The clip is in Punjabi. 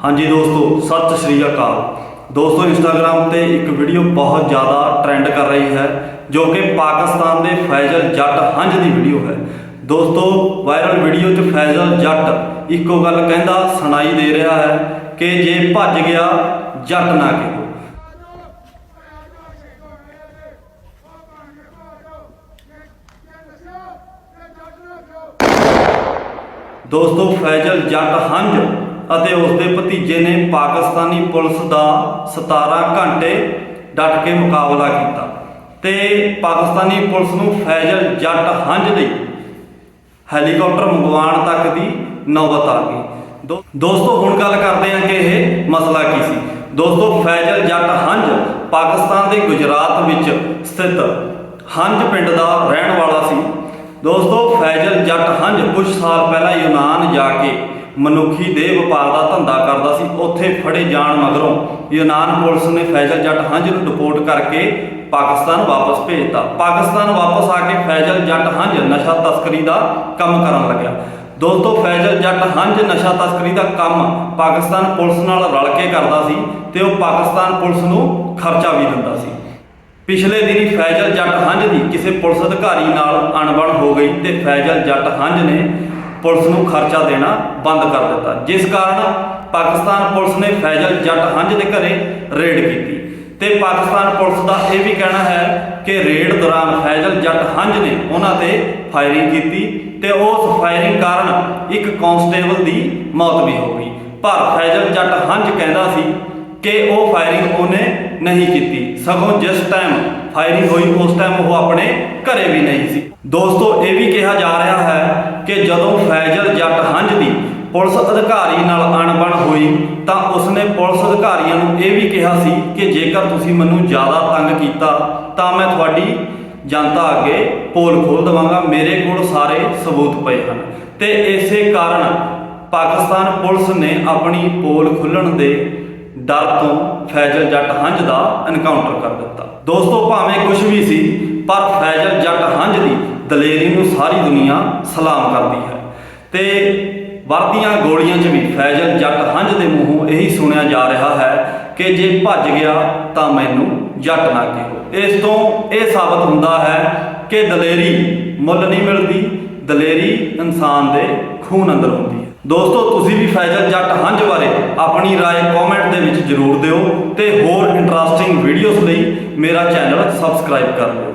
ਹਾਂਜੀ ਦੋਸਤੋ, ਸਤਿ ਸ਼੍ਰੀ ਅਕਾਲ। ਦੋਸਤੋ ਇੰਸਟਾਗ੍ਰam ਤੇ ਇੱਕ ਵੀਡੀਓ ਬਹੁਤ ਜ਼ਿਆਦਾ ਟ੍ਰੈਂਡ ਕਰ ਰਹੀ ਹੈ, ਜੋ ਕਿ ਪਾਕਿਸਤਾਨ ਦੇ ਫੈਜ਼ਲ ਜੱਟ ਹੰਝ ਦੀ ਵੀਡੀਓ ਹੈ। ਦੋਸਤੋ ਵਾਇਰਲ ਵੀਡੀਓ 'ਚ ਫੈਜ਼ਲ ਜੱਟ ਇੱਕੋ ਗੱਲ ਕਹਿੰਦਾ, ਸੁਣਾਈ ਦੇ ਰਿਹਾ ਹੈ ਕਿ ਜੇ ਭੱਜ ਗਿਆ, ਜੱਟ ਨਾ ਕਿਹੋ ਦੋਸਤੋ, ਫੈਜ਼ਲ ਜੱਟ ਹੰਝ ਅਤੇ ਉਸ ਦੇ ਭਤੀਜੇ ਨੇ ਪਾਕਿਸਤਾਨੀ ਪੁਲਿਸ ਦਾ 17 ਘੰਟੇ ਡਟ ਕੇ ਮੁਕਾਬਲਾ ਕੀਤਾ ਤੇ ਪਾਕਿਸਤਾਨੀ ਪੁਲਿਸ ਨੂੰ ਫੈਜ਼ਲ ਜੱਟ ਹੰਝ ਲਈ ਹੈਲੀਕਾਪਟਰ ਮੰਗਵਾਉਣ ਤੱਕ ਦੀ ਨੌਬਤ ਆ ਗਈ। ਦੋ- ਦੋਸਤੋ, ਹੁਣ ਗੱਲ ਕਰਦੇ ਹਾਂ ਕਿ ਇਹ ਮਸਲਾ ਕੀ ਸੀ। ਦੋਸਤੋ, ਫੈਜ਼ਲ ਜੱਟ ਹੰਝ ਪਾਕਿਸਤਾਨ ਦੇ ਗੁਜਰਾਤ ਵਿੱਚ ਸਥਿਤ ਹੰਝ ਪਿੰਡ ਦਾ ਰਹਿਣ ਵਾਲਾ ਸੀ। ਦੋਸਤੋ, ਫੈਜ਼ਲ ਜੱਟ ਹੰਝ ਕੁਝ ਸਾਲ ਪਹਿਲਾਂ ਯੂਨਾਨ ਜਾ ਕੇ ਮਨੁੱਖੀ ਦੇਹ ਵਪਾਰ ਦਾ ਧੰਦਾ ਕਰਦਾ ਸੀ, ਉੱਥੇ ਫੜੇ ਜਾਣ ਮਗਰੋਂ ਯੂਨਾਨ ਪੁਲਿਸ ਨੇ ਫੈਜ਼ਲ ਜੱਟ ਹੰਝ ਨੂੰ ਡਿਪੋਰਟ ਕਰਕੇ ਪਾਕਿਸਤਾਨ ਵਾਪਸ ਭੇਜਤਾ। ਪਾਕਿਸਤਾਨ ਵਾਪਸ ਆ ਕੇ ਫੈਜ਼ਲ ਜੱਟ ਹੰਝ ਨਸ਼ਾ ਤਸਕਰੀ ਦਾ ਕੰਮ ਕਰਨ ਲੱਗਿਆ। ਦੋਸਤੋ, ਫੈਜ਼ਲ ਜੱਟ ਹੰਝ ਨਸ਼ਾ ਤਸਕਰੀ ਦਾ ਕੰਮ ਪਾਕਿਸਤਾਨ ਪੁਲਿਸ ਨਾਲ ਰਲ ਕੇ ਕਰਦਾ ਸੀ ਤੇ ਉਹ ਪਾਕਿਸਤਾਨ ਪੁਲਿਸ ਨੂੰ ਖਰਚਾ ਵੀ ਦਿੰਦਾ ਸੀ। ਪਿਛਲੇ ਦਿਨੀ ਫੈਜ਼ਲ ਜੱਟ ਹੰਝ ਦੀ ਕਿਸੇ ਪੁਲਿਸ ਅਧਿਕਾਰੀ ਨਾਲ ਅਣਬਣ ਹੋ ਗਈ ਤੇ ਫੈਜ਼ਲ ਜੱਟ ਹੰਝ ਨੇ ਪੁਲਿਸ ਨੂੰ ਖਰਚਾ ਦੇਣਾ ਬੰਦ ਕਰ ਦਿੱਤਾ। ਜਿਸ ਕਾਰਨ ਪਾਕਿਸਤਾਨ ਪੁਲਿਸ ਨੇ ਫੈਜ਼ਲ ਜੱਟ ਹੰਝ ਦੇ ਘਰੇ ਰੇਡ ਕੀਤੀ। ਤੇ ਪਾਕਿਸਤਾਨ ਪੁਲਿਸ ਦਾ ਇਹ ਵੀ ਕਹਿਣਾ ਹੈ ਕਿ ਰੇਡ ਦੌਰਾਨ ਫੈਜ਼ਲ ਜੱਟ ਹੰਝ ਨੇ ਉਹਨਾਂ ਤੇ ਫਾਇਰਿੰਗ ਕੀਤੀ ਤੇ ਉਸ ਫਾਇਰਿੰਗ ਕਾਰਨ ਇੱਕ ਕਾਂਸਟੇਬਲ ਦੀ ਮੌਤ ਵੀ ਹੋ ਗਈ। ਪਰ ਫੈਜ਼ਲ ਜੱਟ ਹੰਝ ਕਹਿੰਦਾ ਸੀ ਕਿ ਉਹ ਫਾਇਰਿੰਗ ਉਹਨੇ ਨਹੀਂ ਕੀਤੀ। ਸਗੋਂ ਜਿਸ ਟਾਈਮ ਫਾਇਰਿੰਗ ਹੋਈ, ਉਸ ਟਾਈਮ ਉਹ ਆਪਣੇ ਘਰੇ ਵੀ ਨਹੀਂ ਸੀ। ਦੋਸਤੋ, ਇਹ ਵੀ ਕਿਹਾ ਜਾ ਰਿਹਾ ਹੈ ਕਿ ਜਦੋਂ ਫੈਜ਼ਲ ਜੱਟ ਹੰਝ ਦੀ ਪੁਲਿਸ ਅਧਿਕਾਰੀ ਨਾਲ ਅਣਬਣ ਹੋਈ, ਤਾਂ ਉਸਨੇ ਪੁਲਿਸ ਅਧਿਕਾਰੀਆਂ ਨੂੰ ਇਹ ਵੀ ਕਿਹਾ ਸੀ ਕਿ ਜੇਕਰ ਤੁਸੀਂ ਮੈਨੂੰ ਜ਼ਿਆਦਾ ਤੰਗ ਕੀਤਾ, ਤਾਂ ਮੈਂ ਤੁਹਾਡੀ ਜਨਤਾ ਅੱਗੇ ਪੋਲ ਖੋਲ ਦਵਾਂਗਾ। ਮੇਰੇ ਕੋਲ ਸਾਰੇ ਸਬੂਤ ਪਏ ਹਨ। ਤੇ ਇਸੇ ਕਾਰਨ ਪਾਕਿਸਤਾਨ ਪੁਲਿਸ ਨੇ ਆਪਣੀ ਪੋਲ ਖੁੱਲਣ ਦੇ ਡਰ ਤੋਂ ਫੈਜ਼ਲ ਜੱਟ ਹੰਝ ਦਾ ਐਨਕਾਊਂਟਰ ਕਰ ਦਿੱਤਾ। ਦੋਸਤੋ, ਭਾਵੇਂ ਕੁਝ ਵੀ ਸੀ, ਪਰ ਫੈਜ਼ਲ ਜੱਟ ਹੰਝ ਦੀ ਦਲੇਰੀ ਨੂੰ ਸਾਰੀ ਦੁਨੀਆ ਸਲਾਮ ਕਰਦੀ ਹੈ। ਤੇ ਵਰਦੀਆਂ ਗੋਲੀਆਂ 'ਚ ਵੀ ਫੈਜ਼ਲ ਜੱਟ ਹੰਝ ਦੇ ਮੂੰਹੋਂ ਇਹੀ ਸੁਣਿਆ ਜਾ ਰਿਹਾ ਹੈ ਕਿ ਜੇ ਭੱਜ ਗਿਆ ਤਾਂ ਮੈਨੂੰ ਜੱਟ ਨਾ ਕਿਹੋ। ਇਸ ਤੋਂ ਇਹ ਸਾਬਤ ਹੁੰਦਾ ਹੈ ਕਿ ਦਲੇਰੀ ਮੁੱਲ ਨਹੀਂ ਮਿਲਦੀ ਦਲੇਰੀ ਇਨਸਾਨ ਦੇ ਖੂਨ ਅੰਦਰ ਹੁੰਦੀ ਹੈ ਦੋਸਤੋ ਤੁਸੀਂ ਵੀ ਫੈਜ਼ਲ ਜੱਟ ਹੰਝ ਬਾਰੇ ਆਪਣੀ رائے ਕਮੈਂਟ ਦੇ ਵਿੱਚ ਜ਼ਰੂਰ ਦਿਓ ਤੇ ਹੋਰ ਇੰਟਰਸਟਿੰਗ ਵੀਡੀਓਜ਼ ਲਈ ਮੇਰਾ ਚੈਨਲ ਸਬਸਕ੍ਰਾਈਬ ਕਰ ਲਿਓ